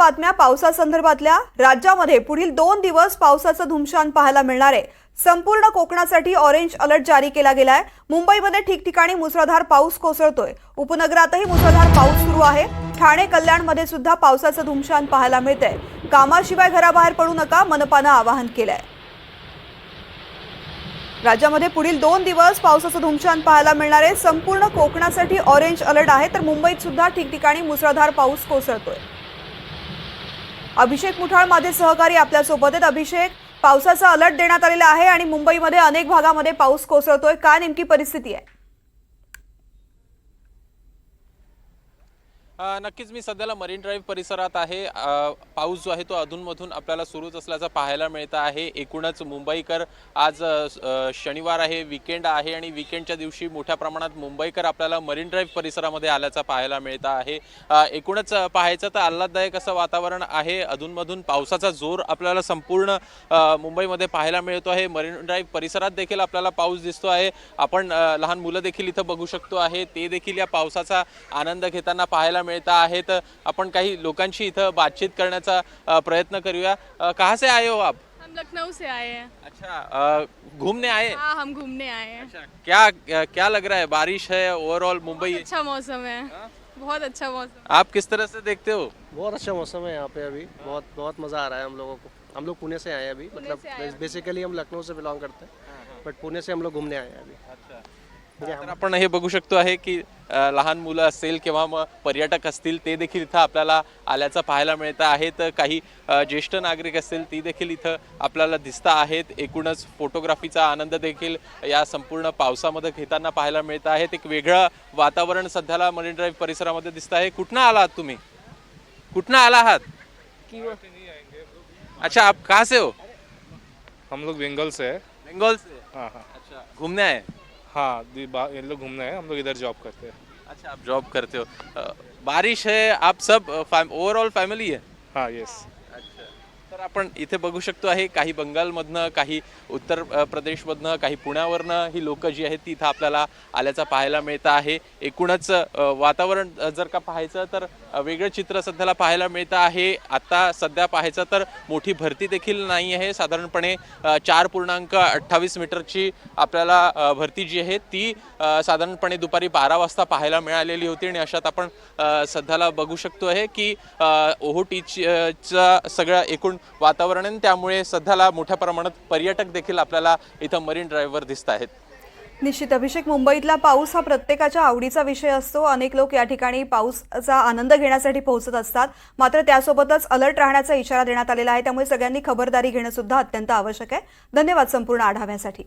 बातम्या पावसासंदर्भातल्या. राज्यामध्ये पुढील दोन दिवस पावसाचं धुमशान पाहायला मिळणार आहे. संपूर्ण कोकणासाठी ऑरेंज अलर्ट जारी केला गेलाय. मुंबईमध्ये ठिकठिकाणी मुसळधार पाऊस कोसळतोय. उपनगरातही मुसळधार पाऊस सुरू आहे. ठाणे कल्याणमध्ये सुद्धा पावसाचं धुमशान पाहायला मिळतंय. कामाशिवाय घराबाहेर पडू नका मनपानं आवाहन केलंय. राज्यामध्ये पुढील दोन दिवस पावसाचं धुमशान पाहायला मिळणार आहे. संपूर्ण कोकणासाठी ऑरेंज अलर्ट आहे तर मुंबईत सुद्धा ठिकठिकाणी मुसळधार पाऊस कोसळतोय. अभिषेक मुठाळ माझे सहकारी आपल्यासोबत आहेत. अभिषेक पावसाचा अलर्ट देण्यात आलेला आहे आणि मुंबईमध्ये अनेक भागामध्ये पाऊस कोसळतोय. काय नेमकी परिस्थिती आहे? नक्कीच मी सध्याला मरीन ड्राईव्ह परिसरात आहे. पाऊस जो आहे तो अधूनमधून आपल्याला सुरूच असल्याचं पाहायला मिळतं आहे. एकूणच मुंबईकर आज शनिवार आहे विकेंड आहे आणि विकेंडच्या दिवशी मोठ्या प्रमाणात मुंबईकर आपल्याला मरीन ड्राईव्ह परिसरामध्ये आल्याचं पाहायला मिळतं आहे. एकूणच पाहायचं तर आल्हाददायक असं वातावरण आहे. अधूनमधून पावसाचा जोर आपल्याला संपूर्ण मुंबईमध्ये पाहायला मिळतो आहे. मरीन ड्राईव्ह परिसरात देखील आपल्याला पाऊस दिसतो आहे. आपण लहान मुलं देखील इथं बघू शकतो आहे. ते देखील या पावसाचा आनंद घेताना पाहायला मिळत आहेत आपण काही लोकांशी इथं बातचीत करण्याचा प्रयत्न करूया. कहाँ से आए हो आप? हम लखनऊ से आए हैं। अच्छा घूमने आए? हाँ हम घूमने आए हैं। अच्छा क्या क्या लग रहा है? बारिश है ओवरऑल मुंबई? अच्छा मौसम है। बहुत अच्छा मौसम आप किस तरह से देखते हो? बहुत अच्छा मौसम है यहाँ पे अभी। बहुत बहुत मज़ा आ रहा है हम लोगों को। हम लोग पुणे से आए हैं अभी। मतलब बेसिकली हम लखनऊ से बिलोंग करते हैं। बट पुणे से हम लोग घूमने आए हैं अभी। तर आपण हे बघू शकतो आहे की लहान मुलं असेल किंवा मग पर्यटक असतील ते देखील इथं आपल्याला आल्याचं पाहायला मिळतं. आहे तर काही ज्येष्ठ नागरिक असतील ती देखील इथं आपल्याला दिसता आहेत. एकूणच फोटोग्राफीचा आनंद देखील या संपूर्ण पावसामध्ये घेताना पाहायला मिळतं आहे एक वेगळं वातावरण सध्याला मरीन ड्राईव्ह परिसरामध्ये दिसत आहे. कुठनं आला आहात तुम्ही? कुठनं आला आहात? अच्छा आप कहाँ से हो? हम लोग बंगाल से है। बंगाल से? हाँ हाँ। अच्छा घूमने आए हाँ दी- बा- ये लोग घूमने हैं हम लोग इधर जॉब करते हैं। अच्छा आप जॉब करते हो। अ, बारिश है आप सब ओव्हरऑल फॅमिली है? हाँ यस तर आपण इथे बघू शकतो आहे काही बंगालमधनं काही उत्तर प्रदेशमधनं काही पुण्यावरनं ही लोक जी आहेत ती इथं आपल्याला आल्याचं पाहायला मिळतं आहे. एकूणच वातावरण जर का पाहायचं तर वेगळं चित्र सध्याला पाहायला मिळतं आहे. आता सध्या पाहायचं तर मोठी भरती देखील नाही आहे. साधारणपणे चार पूर्णांक अठ्ठावीस मीटरची आपल्याला भरती जी आहे ती साधारणपणे दुपारी बारा वाजता पाहायला मिळालेली होती आणि अशात आपण सध्याला बघू शकतो आहे की ओहोटीचा सगळ्या एकूण वातावरण. आहे त्यामुळे सध्याला मोठ्या प्रमाणात पर्यटक देखील आपल्याला इथं मरीन ड्राईव्हवर दिसत आहेत. निश्चित अभिषेक मुंबईतला पाऊस हा प्रत्येकाच्या आवडीचा विषय असतो. अनेक लोक या ठिकाणी पाऊसचा आनंद घेण्यासाठी पोहोचत असतात. मात्र त्यासोबतच अलर्ट राहण्याचा इशारा देण्यात आलेला आहे. त्यामुळे सगळ्यांनी खबरदारी घेणं सुद्धा अत्यंत आवश्यक आहे. धन्यवाद संपूर्ण आढाव्यासाठी.